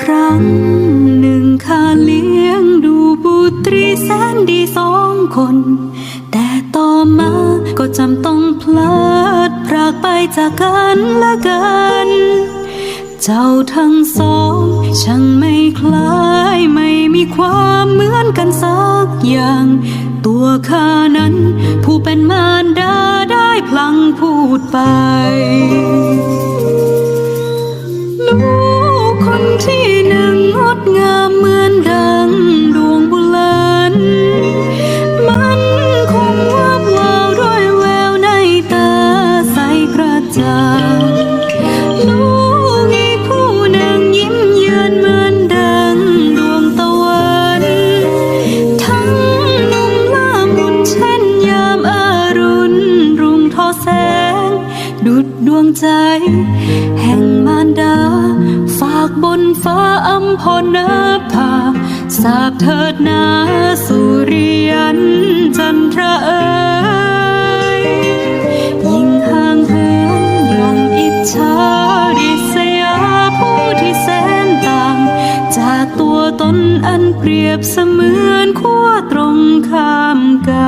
ครั้งหนึ่งข้าเลี้ยงดูบุตรีแสนดีสองคน แต่ต่อมาก็จำต้องพลัดพรากไปจากกันและกัน เจ้าทั้งสองช่างไม่คล้ายไม่มีความเหมือนกันสักอย่าง ตัวข้านั้นผู้เป็นมารดาได้พลังพูดไป จ่างลูกอีกผู้หนึ่งยิ้มเยือนเหมือนดังดวงตะวันทั้งหนุ่มล่ามุนเช่นยามอารุณรุ่งทอแสง ดุดดวงใจ แห่งมารดา ฝากบนฟ้าอัมพรนภาสาบเถิดนาสุริยัน นอันเปรียบเสมือนขั้วตรงข้ามกัน